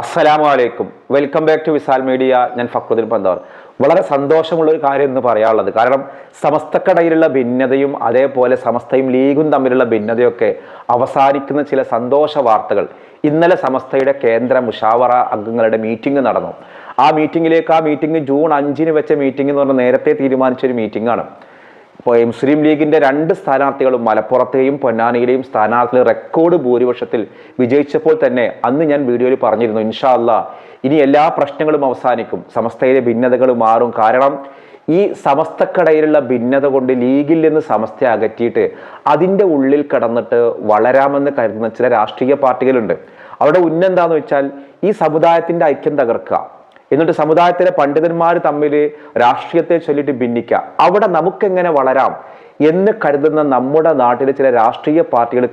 അസ്സലാമു അലൈക്കും welcome back to Visal media ഞാൻ ഫക്രുദ്ദീൻ പന്തവർ വളരെ സന്തോഷമുള്ള ഒരു കാര്യം എന്ന് പറയാനുള്ളത്. കാരണം സമസ്തക്കടയിലുള്ള ഭിന്നതയും അതേപോലെ സമസ്തയും ലീഗും തമ്മിലുള്ള ഭിന്നതയൊക്കെ അവസാനിക്കുന്ന ചില സന്തോഷ വാർത്തകൾ. ഇന്നലെ സമസ്തയുടെ കേന്ദ്ര മുഷാവറ അംഗങ്ങളുടെ മീറ്റിംഗ് നടന്നു. ആ മീറ്റിംഗിലേക്ക് ആ മീറ്റിംഗ് ജൂൺ അഞ്ചിന് വെച്ച മീറ്റിംഗ് എന്ന് പറഞ്ഞാൽ നേരത്തെ തീരുമാനിച്ച ഒരു മീറ്റിംഗ് ആണ്. ഇപ്പോൾ മുസ്ലിം ലീഗിന്റെ രണ്ട് സ്ഥാനാർത്ഥികളും മലപ്പുറത്തെയും പൊന്നാനിയിലെയും സ്ഥാനാർത്ഥികൾ റെക്കോർഡ് ഭൂരിപക്ഷത്തിൽ വിജയിച്ചപ്പോൾ തന്നെ അന്ന് ഞാൻ വീഡിയോയിൽ പറഞ്ഞിരുന്നു ഇൻഷാ അല്ല ഇനി എല്ലാ പ്രശ്നങ്ങളും അവസാനിക്കും. സമസ്തയിലെ ഭിന്നതകൾ മാറും. കാരണം ഈ സമസ്തക്കടയിലുള്ള ഭിന്നത കൊണ്ട് ലീഗിൽ നിന്ന് സമസ്ത അകറ്റിയിട്ട് അതിന്റെ ഉള്ളിൽ കടന്നിട്ട് വളരാമെന്ന് കരുതുന്ന ചില രാഷ്ട്രീയ പാർട്ടികളുണ്ട്. അവിടെ ഉന്നെന്താന്ന് വെച്ചാൽ ഈ സമുദായത്തിന്റെ ഐക്യം തകർക്കുക. എന്നിട്ട് സമുദായത്തിലെ പണ്ഡിതന്മാർ തമ്മിൽ രാഷ്ട്രീയത്തെ ചൊല്ലിട്ട് ഭിന്നിക്കുക അവിടെ നമുക്കെങ്ങനെ വളരാം എന്ന് കരുതുന്ന നമ്മുടെ നാട്ടിലെ ചില രാഷ്ട്രീയ പാർട്ടികൾ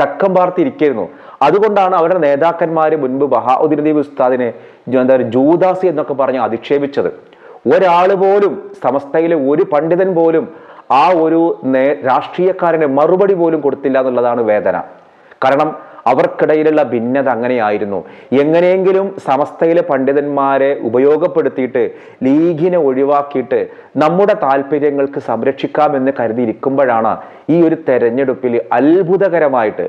തക്കം പാർത്തിരിക്കുന്നു അതുകൊണ്ടാണ് അവരുടെ നേതാക്കന്മാർ മുൻപ് ബഹാഉദ്ദീൻ ഉസ്താദിനെ എന്താ പറയുക ജൂദാസി എന്നൊക്കെ പറഞ്ഞ് അധിക്ഷേപിച്ചത്. ഒരാൾ പോലും സമസ്തയിലെ ഒരു പണ്ഡിതൻ പോലും ആ ഒരു നേ രാഷ്ട്രീയക്കാരന് മറുപടി പോലും കൊടുത്തില്ല എന്നുള്ളതാണ് വേദന. കാരണം അവർക്കിടയിലുള്ള ഭിന്നത അങ്ങനെയായിരുന്നു. എങ്ങനെയെങ്കിലും സമസ്തയിലെ പണ്ഡിതന്മാരെ ഉപയോഗപ്പെടുത്തിയിട്ട് ലീഗിനെ ഒഴിവാക്കിയിട്ട് നമ്മുടെ താല്പര്യങ്ങൾക്ക് സംരക്ഷിക്കാമെന്ന് കരുതിയിരിക്കുമ്പോഴാണ് ഈ ഒരു തെരഞ്ഞെടുപ്പിൽ അത്ഭുതകരമായിട്ട്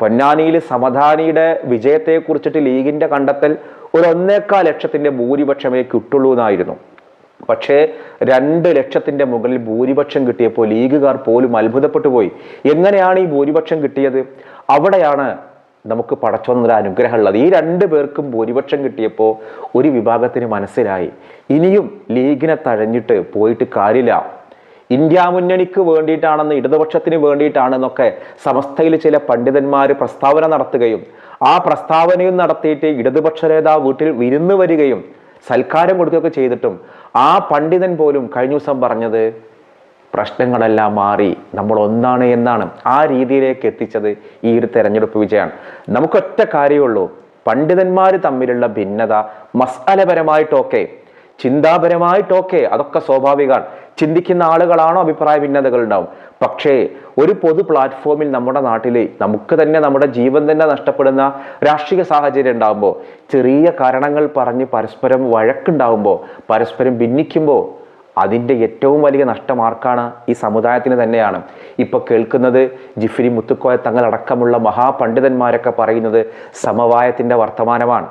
പൊന്നാനിയിൽ സമധാനിയുടെ വിജയത്തെ കുറിച്ചിട്ട് ലീഗിന്റെ കണ്ടെത്തൽ ഒരു ഒന്നേക്കാൽ ലക്ഷത്തിന്റെ ഭൂരിപക്ഷമേ കിട്ടുള്ളൂ എന്നായിരുന്നു പക്ഷേ രണ്ട് ലക്ഷത്തിന്റെ മുകളിൽ ഭൂരിപക്ഷം കിട്ടിയപ്പോൾ ലീഗുകാർ പോലും അത്ഭുതപ്പെട്ടു പോയി. എങ്ങനെയാണ് ഈ ഭൂരിപക്ഷം കിട്ടിയത്? അവിടെയാണ് നമുക്ക് പടച്ചോന്നൊരു അനുഗ്രഹമുള്ളത്. ഈ രണ്ട് പേർക്കും ഭൂരിപക്ഷം കിട്ടിയപ്പോൾ ഒരു വിഭാഗത്തിന് മനസ്സിലായി. ഇനിയും ലീഗിനെ തഴഞ്ഞിട്ട് പോയിട്ട് കാര്യമില്ല. ഇന്ത്യ മുന്നണിക്ക് വേണ്ടിയിട്ടാണെന്ന് ഇടതുപക്ഷത്തിന് വേണ്ടിയിട്ടാണെന്നൊക്കെ സമസ്തയിൽ ചില പണ്ഡിതന്മാർ പ്രസ്താവന നടത്തുകയും ആ പ്രസ്താവനയും നടത്തിയിട്ട് ഇടതുപക്ഷ നേതാവ് വീട്ടിൽ വിരുന്ന് വരികയും സൽക്കാരം കൊടുക്കുകയൊക്കെ ചെയ്തിട്ടും ആ പണ്ഡിതൻ പോലും കഴിഞ്ഞ ദിവസം പറഞ്ഞത് പ്രശ്നങ്ങളെല്ലാം മാറി. നമ്മൾ ഒന്നാണ് എന്നാണ്. ആ രീതിയിലേക്ക് എത്തിച്ചത് ഈ ഒരു തെരഞ്ഞെടുപ്പ് വിജയമാണ്. നമുക്കൊറ്റ കാര്യമുള്ളൂ പണ്ഡിതന്മാർ തമ്മിലുള്ള ഭിന്നത മസാലപരമായിട്ടൊക്കെ ചിന്താപരമായിട്ടൊക്കെ അതൊക്കെ സ്വാഭാവികമാണ്. ചിന്തിക്കുന്ന ആളുകളാണോ അഭിപ്രായ ഭിന്നതകൾ ഉണ്ടാവും പക്ഷേ ഒരു പൊതു പ്ലാറ്റ്ഫോമിൽ നമ്മുടെ നാട്ടിൽ നമുക്ക് തന്നെ നമ്മുടെ ജീവൻ തന്നെ നഷ്ടപ്പെടുന്ന രാഷ്ട്രീയ സാഹചര്യം ഉണ്ടാകുമ്പോൾ ചെറിയ കാരണങ്ങൾ പറഞ്ഞ് പരസ്പരം വഴക്കുണ്ടാകുമ്പോൾ പരസ്പരം ഭിന്നിക്കുമ്പോൾ അതിന്റെ ഏറ്റവും വലിയ നഷ്ടമാർക്കാണ് ഈ സമുദായത്തിന് തന്നെയാണ്. ഇപ്പൊ കേൾക്കുന്നത് ജിഫിരി മുത്തുക്കോയ തങ്ങളടക്കമുള്ള മഹാപണ്ഡിതന്മാരൊക്കെ പറയുന്നത് സമവായത്തിന്റെ വർത്തമാനമാണ്.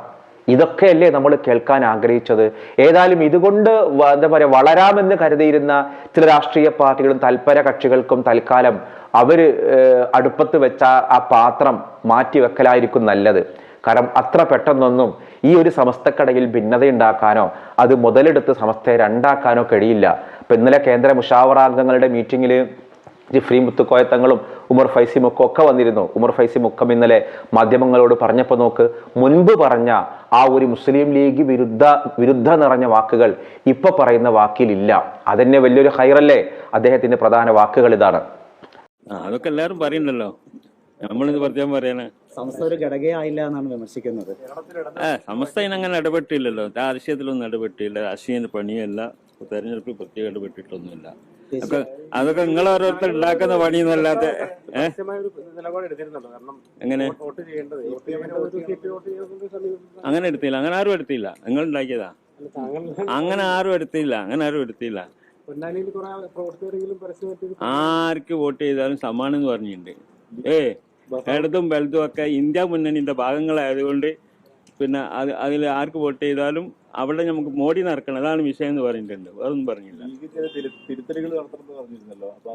ഇതൊക്കെയല്ലേ നമ്മൾ കേൾക്കാൻ ആഗ്രഹിച്ചത്? ഏതായാലും ഇതുകൊണ്ട് എന്താ പറയുക വളരാമെന്ന് കരുതിയിരുന്ന ചില രാഷ്ട്രീയ പാർട്ടികളും തൽപര കക്ഷികൾക്കും തൽക്കാലം ഏഹ്, അടുപ്പത്ത് വെച്ച ആ പാത്രം മാറ്റി വെക്കലായിരിക്കും നല്ലത്. കാരണം അത്ര പെട്ടെന്നൊന്നും ഈ ഒരു സമസ്തക്കടയിൽ ഭിന്നതയുണ്ടാക്കാനോ അത് മുതലെടുത്ത് സമസ്തയെ രണ്ടാക്കാനോ കഴിയില്ല. ഇപ്പൊ ഇന്നലെ കേന്ദ്ര മുഷാവറാംഗങ്ങളുടെ മീറ്റിങ്ങിൽ ജിഫ്രി മുത്തുക്കോയത്തങ്ങളും ഉമർ ഫൈസി മുക്കും ഒക്കെ വന്നിരുന്നു. ഉമർ ഫൈസി മുക്കം ഇന്നലെ മാധ്യമങ്ങളോട് പറഞ്ഞപ്പോൾ നോക്ക് മുൻപ് പറഞ്ഞ ആ ഒരു മുസ്ലിം ലീഗ് വിരുദ്ധ വിരുദ്ധ നിറഞ്ഞ വാക്കുകൾ ഇപ്പൊ പറയുന്ന വാക്കിലില്ല. അതന്നെ വലിയൊരു ഹൈറല്ലേ അദ്ദേഹത്തിന്റെ പ്രധാന വാക്കുകൾ ഇതാണ്. അതൊക്കെ എല്ലാവരും പറയുന്നല്ലോ. നമ്മളിത് പ്രത്യേകം പറയാന് സംസ്ഥ ഒരു എന്നാണ് വിമർശിക്കുന്നത്. സമസ്ത അങ്ങനെ ഇടപെട്ടില്ലല്ലോ. രാഷ്ട്രീയത്തിലൊന്നും ഇടപെട്ടില്ല. രാഷ്ട്രീയ പണിയല്ല. തെരഞ്ഞെടുപ്പിൽ പ്രത്യേകം ഇടപെട്ടിട്ടൊന്നുമില്ല. അതൊക്കെ അതൊക്കെ നിങ്ങൾ ഓരോരുത്തർ ഉണ്ടാക്കുന്ന എടുത്തിരുന്നല്ലോ. കാരണം എങ്ങനെ? അങ്ങനെ എടുത്തില്ല. അങ്ങനെ ആരും എടുത്തില്ല. നിങ്ങൾ ഉണ്ടാക്കിയതാ? അങ്ങനെ ആരും എടുത്തില്ല. അങ്ങനെ ആരും എടുത്തില്ല. ആർക്ക് വോട്ട് ചെയ്താലും സമ്മാനം എന്ന് പറഞ്ഞിട്ടുണ്ട് ഏ ഇടതും വലതും ഒക്കെ ഇന്ത്യ മുന്നണിന്റെ ഭാഗങ്ങളായതുകൊണ്ട് പിന്നെ അത് അതിൽ ആർക്ക് വോട്ട് ചെയ്താലും അവിടെ നമുക്ക് മോഡി നടക്കണം. അതാണ് വിഷയം എന്ന് പറഞ്ഞിട്ടുണ്ട്. വേറൊന്നും പറഞ്ഞില്ല.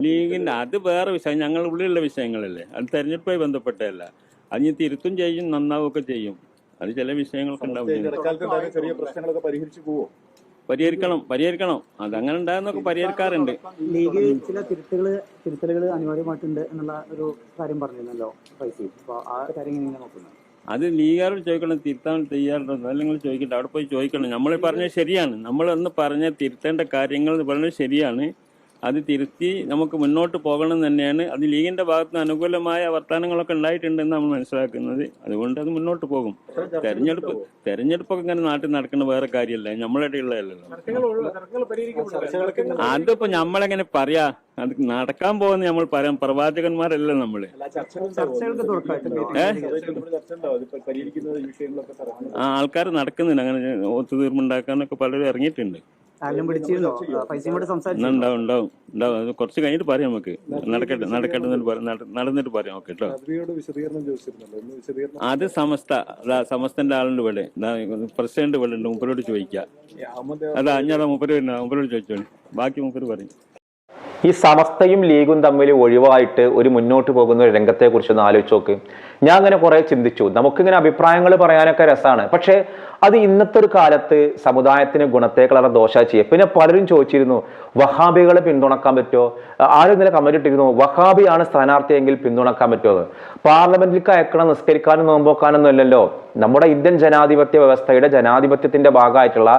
ലീഗിന്റെ അത് വേറെ വിഷയം. ഞങ്ങൾ ഉള്ളിലുള്ള വിഷയങ്ങളല്ലേ. അത് തെരഞ്ഞെടുപ്പുമായി ബന്ധപ്പെട്ടതല്ല. അത് ഞാൻ തിരുത്തും ചെയ്യും നന്നാവുകയൊക്കെ ചെയ്യും. അത് ചില വിഷയങ്ങളൊക്കെ ഉണ്ടാവും ഇടക്കാലത്ത് ചെറിയ പ്രശ്നങ്ങളൊക്കെ പരിഹരിച്ചു പോവോ? പരിഹരിക്കണം. പരിഹരിക്കണം. അതങ്ങനെ ഉണ്ടായെന്നൊക്കെ പരിഹരിക്കാറുണ്ട്. ലീഗ് ചില തിരുത്തലുകൾ തിരുത്തലുകൾ അനിവാര്യമായിട്ടുണ്ട് എന്നുള്ള ഒരു കാര്യം പറഞ്ഞിരുന്നല്ലോ ആ കാര്യം എങ്ങനെയാണ് നോക്കുന്നത്? അത് ലീഗാരോട് ചോദിക്കണം തിരുത്താൻ തയ്യാറുണ്ടോ? അല്ലെങ്കിൽ ചോദിക്കട്ടെ അവിടെ പോയി ചോദിക്കണം. നമ്മൾ പറഞ്ഞത് ശരിയാണ്. നമ്മൾ അന്ന് പറഞ്ഞ തിരുത്തേണ്ട കാര്യങ്ങൾ പറഞ്ഞത് ശരിയാണ്. അത് തിരുത്തി നമുക്ക് മുന്നോട്ട് പോകണം തന്നെയാണ്. അത് ലീഗിന്റെ ഭാഗത്ത് നിന്ന് അനുകൂലമായ വർത്തമാനങ്ങളൊക്കെ ഉണ്ടായിട്ടുണ്ടെന്ന് നമ്മൾ മനസ്സിലാക്കുന്നത്. അതുകൊണ്ട് അത് മുന്നോട്ട് പോകും. തെരഞ്ഞെടുപ്പ് തെരഞ്ഞെടുപ്പൊക്കെ ഇങ്ങനെ നാട്ടിൽ നടക്കുന്ന വേറെ കാര്യമല്ല. നമ്മളുടെ ഉള്ളതല്ലല്ലോ അതിപ്പോ നമ്മളെങ്ങനെ പറയാ? അത് നടക്കാൻ പോകുന്ന നമ്മൾ പറയാം. പ്രവാചകന്മാരല്ല നമ്മൾ. ആ ആൾക്കാർ നടക്കുന്നുണ്ട്. അങ്ങനെ ഒത്തുതീർപ്പുണ്ടാക്കാനൊക്കെ പലരും ഇറങ്ങിയിട്ടുണ്ട്. ആരെങ്കിലും വിളിച്ചിരുന്നോ പൈസയും കൂടെ ഉണ്ടാവും ഉണ്ടാവും. ഉണ്ടാവും. അത് കുറച്ച് കഴിഞ്ഞിട്ട് പറയാം നമുക്ക്. നടക്കട്ടെ നടക്കട്ടെ എന്നിട്ട് പറയാം. നട- നടന്നിട്ട് പറയാം. ഓക്കെ കേട്ടോ നദ്വിയോട് വിശദീകരണം ചോദിച്ചിരുന്നല്ലോ. ഒന്ന് വിശദീകരണം അത് സമസ്ത അതാ സമസ്തന്റെ ആളുണ്ട് ഇവിടെ. ദാ പ്രസിഡന്റ് ഇവിടെ ഉണ്ട്. മുപ്പരോട് ചോദിക്കാം. ഈ അഹമ്മദ് അതാ അഞ്ഞാടാ മുപ്പര് വരുന്ന മുപ്പരോട് ചോദിച്ചോളി. ബാക്കി മുപ്പര് പറയും. ഈ സമസ്തയും ലീഗും തമ്മിൽ ഒഴിവായിട്ട് ഒരു മുന്നോട്ട് പോകുന്ന ഒരു രംഗത്തെ കുറിച്ച് ഒന്ന് ആലോചിച്ച് നോക്ക്. ഞാൻ അങ്ങനെ കുറെ ചിന്തിച്ചു. നമുക്കിങ്ങനെ അഭിപ്രായങ്ങൾ പറയാനൊക്കെ രസമാണ് പക്ഷേ അത് ഇന്നത്തെ ഒരു കാലത്ത് സമുദായത്തിന് ഗുണത്തേക്കാളെ ദോഷ ചെയ്യുക. പിന്നെ പലരും ചോദിച്ചിരുന്നു വഹാബികളെ പിന്തുണക്കാൻ പറ്റുമോ? ആരും ഇന്നലെ കമന്റ് ഇട്ടിരുന്നു വഹാബിയാണ് സ്ഥാനാർത്ഥിയെങ്കിൽ പിന്തുണക്കാൻ പറ്റുമോ പാർലമെന്റിൽ അയക്കണം നിസ്കരിക്കാനും നോമ്പോക്കാനൊന്നും അല്ലല്ലോ നമ്മുടെ ഇന്ത്യൻ ജനാധിപത്യ വ്യവസ്ഥയുടെ ജനാധിപത്യത്തിന്റെ ഭാഗമായിട്ടുള്ള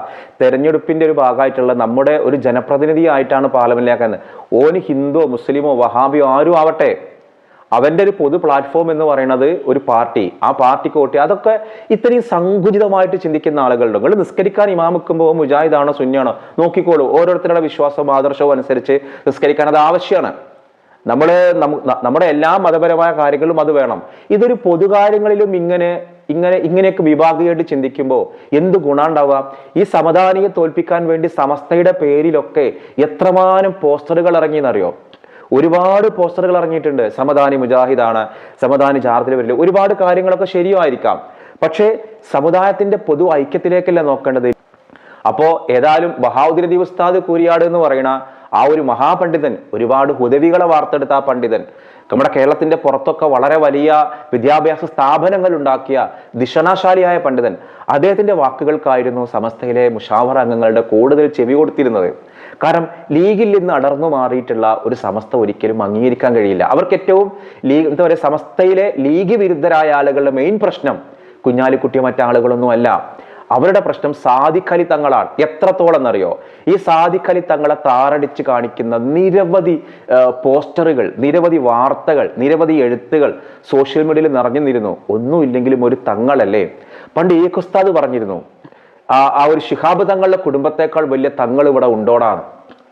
തെരഞ്ഞെടുപ്പിന്റെ ഒരു ഭാഗമായിട്ടുള്ള നമ്മുടെ ഒരു ജനപ്രതിനിധിയായിട്ടാണ് പാർലമെന്റിലേക്ക് ഓന് ഹിന്ദുവോ മുസ്ലിമോ വഹാബിയോ ആരും ആവട്ടെ. അവന്റെ ഒരു പൊതു പ്ലാറ്റ്ഫോം എന്ന് പറയുന്നത് ഒരു പാർട്ടി. ആ പാർട്ടിക്ക് വോട്ട് അതൊക്കെ ഇത്രയും സങ്കുചിതമായിട്ട് ചിന്തിക്കുന്ന ആളുകളുണ്ട്. നിങ്ങൾ നിസ്കരിക്കാൻ ഇമാമിക്കുമ്പോൾ മുജാഹിദാണോ സുന്നിയാണോ? നോക്കിക്കോളൂ. ഓരോരുത്തരുടെ വിശ്വാസവും ആദർശവും അനുസരിച്ച് നിസ്കരിക്കാൻ അത് ആവശ്യമാണ്. നമ്മൾ നമ്മുടെ എല്ലാ മതപരമായ കാര്യങ്ങളും അത് വേണം. ഇതൊരു കാര്യങ്ങളിലും ഇങ്ങനെ ഇങ്ങനെ ഇങ്ങനെയൊക്കെ വിഭാഗീയമായിട്ട് ചിന്തിക്കുമ്പോൾ എന്ത് ഗുണമുണ്ടാവുക ഈ സമദാനിയെ തോൽപ്പിക്കാൻ വേണ്ടി സമസ്തയുടെ പേരിലൊക്കെ എത്രമാനം പോസ്റ്ററുകൾ ഇറങ്ങിയെന്നറിയോ? ഒരുപാട് പോസ്റ്ററുകൾ ഇറങ്ങിയിട്ടുണ്ട്. സമദാനി മുജാഹിദാണ് സമദാനി ചാർത്തിൽ വരില്ല ഒരുപാട് കാര്യങ്ങളൊക്കെ ശരിയായിരിക്കാം പക്ഷേ സമുദായത്തിന്റെ പൊതു ഐക്യത്തിലേക്കല്ല നോക്കേണ്ടത്? അപ്പോ ഏതായാലും ബഹാദുദ്ദീൻ ഉസ്താദ് കൂരിയാട് എന്ന് പറയുന്ന ആ ഒരു മഹാപണ്ഡിതൻ ഒരുപാട് ഹുദവികളെ വാർത്തെടുത്ത ആ പണ്ഡിതൻ നമ്മുടെ കേരളത്തിന്റെ പുറത്തൊക്കെ വളരെ വലിയ വിദ്യാഭ്യാസ സ്ഥാപനങ്ങൾ ഉണ്ടാക്കിയ ദിഷണാശാലിയായ പണ്ഡിതൻ അദ്ദേഹത്തിന്റെ വാക്കുകൾക്കായിരുന്നു സമസ്തയിലെ മുഷാവർ അംഗങ്ങളുടെ കൂടുതൽ ചെവി കൊടുത്തിരുന്നത്. കാരണം ലീഗിൽ നിന്ന് അടർന്നു മാറിയിട്ടുള്ള ഒരു സമസ്ത ഒരിക്കലും അംഗീകരിക്കാൻ കഴിയില്ല. അവർക്ക് ഏറ്റവും ലീഗ് എന്താ പറയുക സമസ്തയിലെ ലീഗ് വിരുദ്ധരായ ആളുകളുടെ മെയിൻ പ്രശ്നം കുഞ്ഞാലിക്കുട്ടി മറ്റാളുകളൊന്നും അല്ല. അവരുടെ പ്രശ്നം സാധിക്കലി തങ്ങളാണ്. എത്രത്തോളം എന്നറിയോ? ഈ സാധിക്കലി തങ്ങളെ താറടിച്ച് കാണിക്കുന്ന നിരവധി പോസ്റ്ററുകൾ നിരവധി വാർത്തകൾ നിരവധി എഴുത്തുകൾ സോഷ്യൽ മീഡിയയിൽ നിറഞ്ഞു നിന്നിരുന്നു. ഒന്നുമില്ലെങ്കിലും ഒരു തങ്ങളല്ലേ. പണ്ട് ഈ ഉസ്താദ് പറഞ്ഞിരുന്നു ആ ഒരു ശിഹാബ് തങ്ങളുടെ കുടുംബത്തെക്കാൾ വലിയ തങ്ങൾ ഇവിടെ ഉണ്ടോടാണ്.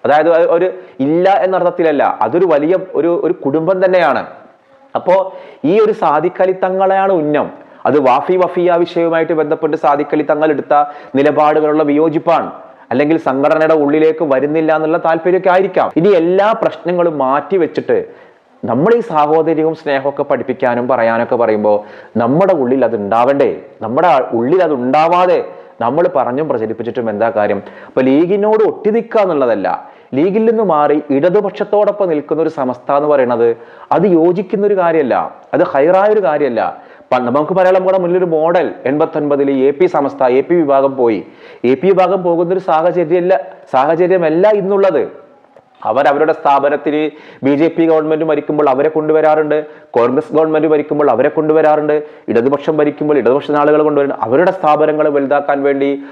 അതായത് ഒരു ഇല്ല എന്നർത്ഥത്തിലല്ല അതൊരു വലിയ ഒരു ഒരു കുടുംബം തന്നെയാണ്. അപ്പോ ഈ ഒരു സാധിക്കലി തങ്ങളെയാണ് ഉന്നം. അത് വാഫി വഫിയ വിഷയവുമായിട്ട് ബന്ധപ്പെട്ട് സാധിക്കലി തങ്ങൾ എടുത്ത നിലപാടുകളുള്ള വിയോജിപ്പാണ്. അല്ലെങ്കിൽ സംഘടനയുടെ ഉള്ളിലേക്ക് വരുന്നില്ല എന്നുള്ള താല്പര്യമൊക്കെ ആയിരിക്കാം. ഇനി എല്ലാ പ്രശ്നങ്ങളും മാറ്റി വെച്ചിട്ട് നമ്മൾ ഈ സാഹോദര്യവും സ്നേഹമൊക്കെ പഠിപ്പിക്കാനും പറയാനൊക്കെ പറയുമ്പോൾ നമ്മുടെ ഉള്ളിൽ അത് ഉണ്ടാവണ്ടേ? നമ്മുടെ ഉള്ളിൽ അത് ഉണ്ടാവാതെ നമ്മൾ പറഞ്ഞും പ്രചരിപ്പിച്ചിട്ടും എന്താ കാര്യം? അപ്പൊ ലീഗിനോട് ഒട്ടി നിൽക്കുക എന്നുള്ളതല്ല. ലീഗിൽ നിന്ന് മാറി ഇടതുപക്ഷത്തോടൊപ്പം നിൽക്കുന്ന ഒരു സമസ്ത എന്ന് പറയുന്നത് അത് യോജിക്കുന്ന ഒരു കാര്യമല്ല. അത് ഹൈറായ ഒരു കാര്യമല്ല. നമുക്ക് പറയാം നമ്മുടെ മുന്നിലൊരു മോഡൽ എൺപത്തി ഒൻപതിൽ A P Samastha A P വിഭാഗം പോയി. എ പി വിഭാഗം പോകുന്ന ഒരു സാഹചര്യമല്ല സാഹചര്യമല്ല ഇന്നുള്ളത്. അവർ അവരുടെ സ്ഥാപനത്തിൽ ബി ജെ പി ഗവൺമെന്റ് ഭരിക്കുമ്പോൾ അവരെ കൊണ്ടുവരാറുണ്ട്. കോൺഗ്രസ് ഗവൺമെന്റ് ഭരിക്കുമ്പോൾ അവരെ കൊണ്ടുവരാറുണ്ട്. ഇടതുപക്ഷം ഭരിക്കുമ്പോൾ ഇടതുപക്ഷ ആളുകൾ കൊണ്ടുവരുന്നുണ്ട് അവരുടെ സ്ഥാപനങ്ങൾ വലുതാക്കാൻ വേണ്ടി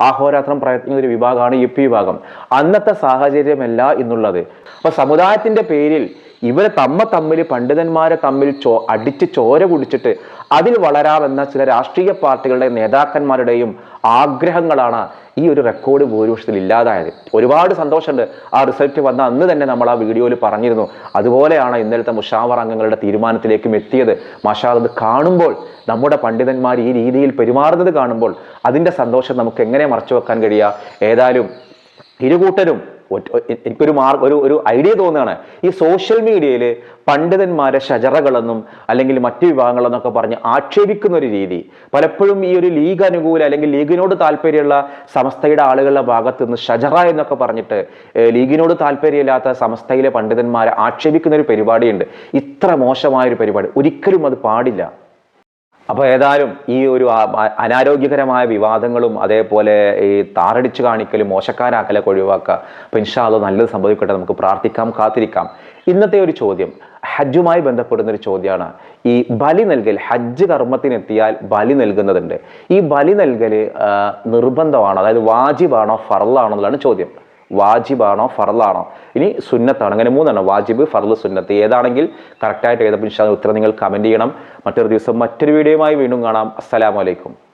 ആഹോരാത്രം പ്രയത്നിക്കുന്ന ഒരു വിഭാഗമാണ് യു പി വിഭാഗം. അന്നത്തെ സാഹചര്യമല്ല എന്നുള്ളത്. അപ്പോൾ സമുദായത്തിന്റെ പേരിൽ ഇവർ തമ്മ തമ്മിൽ പണ്ഡിതന്മാരെ തമ്മിൽ ചോ അടിച്ച് ചോര കുടിച്ചിട്ട് അതിൽ വളരാമെന്ന ചില രാഷ്ട്രീയ പാർട്ടികളുടെ നേതാക്കന്മാരുടെയും ആഗ്രഹങ്ങളാണ് ഈ ഒരു റെക്കോർഡ് ഭൂരിപക്ഷത്തിൽ ഇല്ലാതായത്. ഒരുപാട് സന്തോഷമുണ്ട് ആ റിസൾട്ട് വന്ന. അന്ന് തന്നെ നമ്മൾ ആ വീഡിയോയിൽ പറഞ്ഞിരുന്നു. അതുപോലെയാണ് ഇന്നലത്തെ മുഷാവർ അംഗങ്ങളുടെ തീരുമാനത്തിലേക്കും എത്തിയത്. മാഷാ അത് കാണുമ്പോൾ നമ്മുടെ പണ്ഡിതന്മാർ ഈ രീതിയിൽ പെരുമാറുന്നത് കാണുമ്പോൾ അതിന്റെ സന്തോഷം നമുക്ക് എങ്ങനെ മറച്ചു വെക്കാൻ കഴിയുക ഏതായാലും ഇരുകൂട്ടരും എനിക്കൊരു മാർഗ് ഒരു ഒരു ഐഡിയ തോന്നുകയാണ്. ഈ സോഷ്യൽ മീഡിയയിൽ പണ്ഡിതന്മാരെ ഷജറകളെന്നും അല്ലെങ്കിൽ മറ്റു വിഭാഗങ്ങളെന്നൊക്കെ പറഞ്ഞ് ആക്ഷേപിക്കുന്ന ഒരു രീതി. പലപ്പോഴും ഈ ഒരു ലീഗ് അനുകൂല അല്ലെങ്കിൽ ലീഗിനോട് താല്പര്യമുള്ള സംസ്ഥയുടെ ആളുകളുടെ ഭാഗത്ത് നിന്ന് ഷജറ എന്നൊക്കെ പറഞ്ഞിട്ട് ലീഗിനോട് താല്പര്യമില്ലാത്ത സംസ്ഥയിലെ പണ്ഡിതന്മാരെ ആക്ഷേപിക്കുന്ന ഒരു പരിപാടിയുണ്ട്. ഇത്ര മോശമായ ഒരു പരിപാടി. ഒരിക്കലും അത് പാടില്ല. അപ്പോൾ ഏതായാലും ഈ ഒരു അനാരോഗ്യകരമായ വിവാദങ്ങളും അതേപോലെ ഈ താറടിച്ചു കാണിക്കലും മോശക്കാരാക്കലൊക്കെ ഒഴിവാക്കുക അപ്പോൾ ഇൻഷാല്ല നല്ലത് സംഭവിക്കട്ടെ നമുക്ക് പ്രാർത്ഥിക്കാം കാത്തിരിക്കാം. ഇന്നത്തെ ഒരു ചോദ്യം ഹജ്ജുമായി ബന്ധപ്പെടുന്ന ഒരു ചോദ്യമാണ്. ഈ ബലി നൽകൽ ഹജ്ജ് കർമ്മത്തിനെത്തിയാൽ ബലി നൽകുന്നതുണ്ട്. ഈ ബലി നൽകൽ നിർബന്ധമാണോ? അതായത് വാജിബാണോ ഫറലാണോ എന്നുള്ളതാണ് ചോദ്യം. വാജിബാണോ ഫറലാണോ ഇനി സുന്നത്താണോ. അങ്ങനെ മൂന്നെണ്ണം. വാജിബ് ഫറൽ സുന്നത്ത്. ഏതാണെങ്കിൽ കറക്റ്റായിട്ട് ഏതപ്പോൾ ഉത്തരം നിങ്ങൾ കമന്റ് ചെയ്യണം. മറ്റൊരു ദിവസം മറ്റൊരു വീഡിയോയുമായി വീണ്ടും കാണാം. അസ്സലാമലൈക്കും